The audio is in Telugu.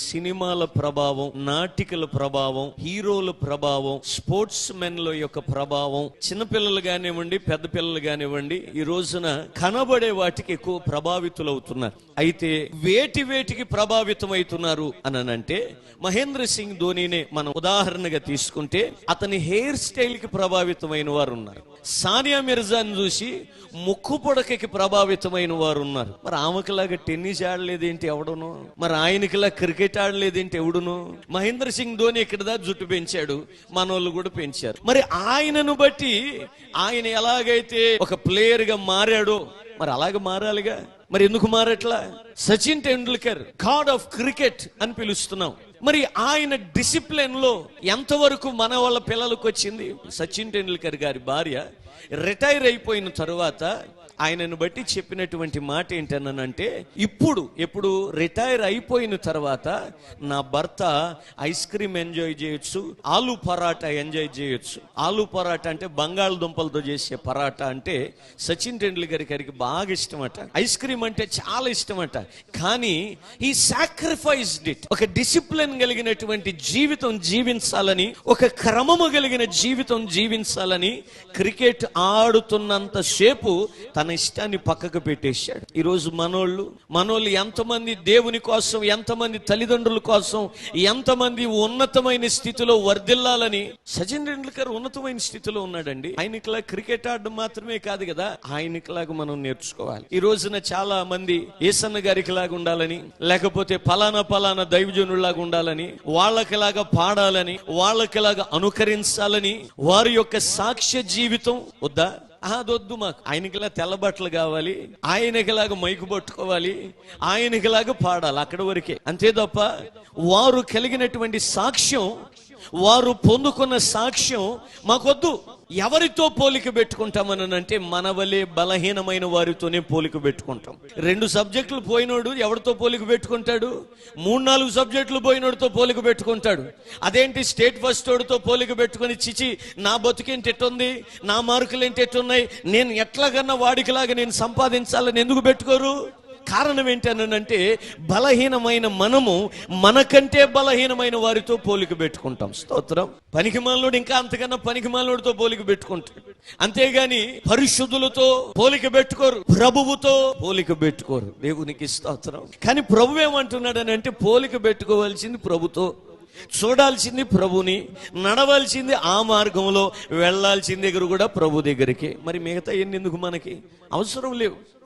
సినిమాల ప్రభావం నాటికల ప్రభావం హీరోల ప్రభావం స్పోర్ట్స్ మెన్ల యొక్క ప్రభావం చిన్నపిల్లలు కానివ్వండి పెద్ద పిల్లలు కానివ్వండి ఈ రోజున కనబడే వాటికి ఎక్కువ ప్రభావితులు అవుతున్నారు అయితే వేటి వేటికి ప్రభావితం అవుతున్నారు అని అంటే మహేంద్ర సింగ్ ధోనినే మనం ఉదాహరణగా తీసుకుంటే అతని హెయిర్ స్టైల్కి ప్రభావితమైన వారు ఉన్నారు సానియా మిర్జాని చూసి ముక్కు పొడకకి ప్రభావితమైన వారు ఉన్నారు మరి ఆమెకులాగా టెన్నిస్ ఆడలేదేంటి ఎవడను? మరి ఆయనకిలా క్రికెట్ ఆడలేదేంటి ఎవడును? మహేంద్ర సింగ్ ధోని ఇక్కడ దా జుట్టు పెంచాడు మనోళ్ళు కూడా పెంచారు. మరి ఆయనను బట్టి ఆయన ఎలాగైతే ఒక ప్లేయర్గా మారాడో మరి అలాగే మారాలిగా? మరి ఎందుకు మారట్లా? Sachin Tendulkar god of cricket అని పిలుస్తున్నాం. మరి ఆయన డిసిప్లిన్లో ఎంతవరకు మన వాళ్ళ పిల్లలకు వచ్చింది సచిన్ టెండూల్కర్ గారి భార్య రిటైర్ అయిపోయిన తరువాత ఆయనను బట్టి చెప్పినటువంటి మాట ఏంటనంటే ఇప్పుడు ఎప్పుడు రిటైర్ అయిపోయిన తర్వాత నా భర్త ఐస్ క్రీమ్ ఎంజాయ్ చేయొచ్చు ఆలు పరాటా ఎంజాయ్ చేయొచ్చు. ఆలు పరాటా అంటే బంగాళదుంపలతో చేసే పరాటా అంటే సచిన్ టెండూల్కర్ గారికి బాగా ఇష్టమట. ఐస్ క్రీమ్ అంటే చాలా ఇష్టమట. కానీ ఈ సాక్రిఫైస్డ్ ఇట్ ఒక డిసిప్లిన్ కలిగినటువంటి జీవితం జీవించాలని ఒక క్రమము కలిగిన జీవితం జీవించాలని క్రికెట్ ఆడుతున్నంత సేపు తన ఇష్టాన్ని పక్కకు పెట్టేశాడు. ఈరోజు మనోళ్ళు మనోళ్ళు ఎంతమంది దేవుని కోసం ఎంతమంది తల్లిదండ్రుల కోసం ఎంతమంది ఉన్నతమైన స్థితిలో వర్ధిల్లాలని సచిన్ టెండూల్కర్ ఉన్నతమైన స్థితిలో ఉన్నాడండి. ఆయనకిలా క్రికెట్ ఆడడం మాత్రమే కాదు కదా ఆయనకిలాగా మనం నేర్చుకోవాలి. ఈ రోజున చాలా మంది ఏసన్న గారికి లాగా ఉండాలని లేకపోతే పలానా పలానా దైవజనులాగా ఉండాలని వాళ్ళకిలాగా పాడాలని వాళ్ళకిలాగా అనుకరించాలని వారి యొక్క సాక్ష్య జీవితం వద్దా? అదొద్దు మాకు. ఆయనకిలా తెల్ల బట్టలు కావాలి ఆయనకిలాగా మైకు పట్టుకోవాలి ఆయనకిలాగా పాడాలి అక్కడ వరకే. అంతే తప్ప వారు కలిగినటువంటి సాక్ష్యం వారు పొందుకున్న సాక్ష్యం మాకొద్దు. ఎవరితో పోలిక పెట్టుకుంటామని అంటే మన వలె బలహీనమైన వారితోనే పోలిక పెట్టుకుంటాం. రెండు సబ్జెక్టులు పోయినోడు ఎవరితో పోలిక పెట్టుకుంటాడు? మూడు నాలుగు సబ్జెక్టులు పోయినోడితో పోలిక పెట్టుకుంటాడు. అదేంటి స్టేట్ ఫస్ట్ వాడితో పోలిక పెట్టుకొని చిచి నా బతుకేంటి ఎట్టుంది? నా మార్కులు ఏంటి ఎట్టున్నాయి? నేను ఎట్లాగన్నా వాడికిలాగా నేను సంపాదించాలని ఎందుకు పెట్టుకోరు? కారణం ఏంటనంటే బలహీనమైన మనము మనకంటే బలహీనమైన వారితో పోలిక పెట్టుకుంటాం. స్తోత్రం. పనికి మాలోడు ఇంకా అంతకన్నా పనికి మాలోడితో పోలిక పెట్టుకుంటాడు. అంతేగాని పరిశుద్ధులతో పోలిక పెట్టుకోరు ప్రభువుతో పోలిక పెట్టుకోరు. దేవునికి స్తోత్రం. కానీ ప్రభు ఏమంటున్నాడని అంటే పోలిక పెట్టుకోవాల్సింది ప్రభుతో చూడాల్సింది ప్రభుని నడవాల్సింది ఆ మార్గంలో వెళ్ళాల్సింది దగ్గర కూడా ప్రభు దగ్గరికి. మరి మిగతా ఎన్ని ఎందుకు మనకి? అవసరం లేవు.